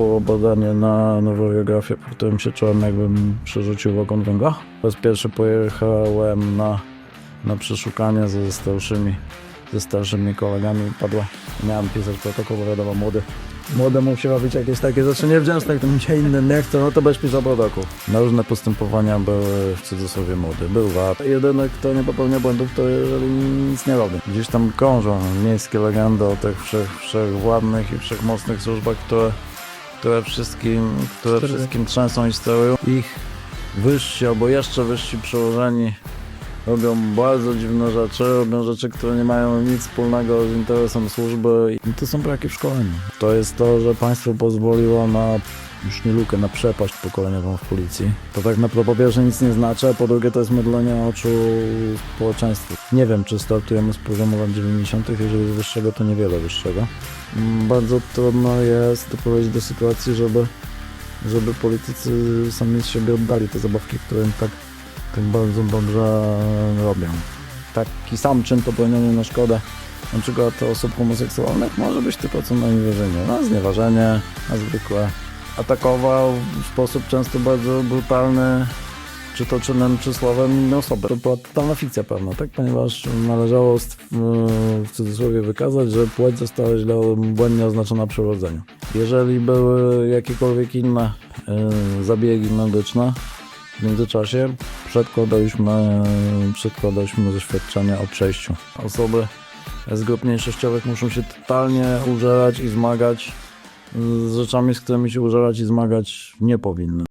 Było badanie na nowobiografię, po którym się czułem jakbym przerzucił ogon węgla. Po raz pierwszy pojechałem na, na przeszukanie ze starszymi, ze starszymi kolegami. Padła. Miałem pisać protokół, bo wiadomo, młody. Młodemu się robić jakieś takie rzeczy niewdzięczne, którym się inny nie chce, no to będziesz pisał protokół. Na różne postępowania były w cudzysłowie młody. Był VAT. Jedyny, kto nie popełnia błędów, to jeżeli nic nie robi. Gdzieś tam krążą miejskie legendy o tych wszech, wszechwładnych i wszechmocnych służbach, które, które wszystkim, które wszystkim trzęsą i sterują. Ich wyżsi albo jeszcze wyżsi przełożeni robią bardzo dziwne rzeczy, robią rzeczy, które nie mają nic wspólnego z interesem służby i to są braki w szkoleniu. To jest to, że państwo pozwoliło na już nie lukę, na przepaść pokoleniową w policji. To tak naprawdę po pierwsze nic nie znaczy, a po drugie to jest mydlenie oczu społeczeństwu. Nie wiem, czy startujemy z poziomu lat 90., jeżeli z wyższego, to niewiele wyższego. Mm, Bardzo trudno jest doprowadzić do sytuacji, żeby, żeby politycy sami z siebie oddali te zabawki, które im tak tak bardzo dobrze robią. Taki sam czyn popełniony na szkodę na przykład osób homoseksualnych może być tylko co wierzenie. No, znieważenie, na zwykłe. Atakował w sposób często bardzo brutalny, czy to czynem, czy słowem inne osoby. To była totalna fikcja pewna, tak? Ponieważ należało w cudzysłowie wykazać, że płeć została źle, błędnie oznaczona przy urodzeniu. Jeżeli były jakiekolwiek inne y, zabiegi medyczne, w międzyczasie przedkładaliśmy, przedkładaliśmy zaświadczenia o przejściu. Osoby z grup mniejszościowych muszą się totalnie użerać i zmagać z rzeczami, z którymi się użerać i zmagać nie powinny.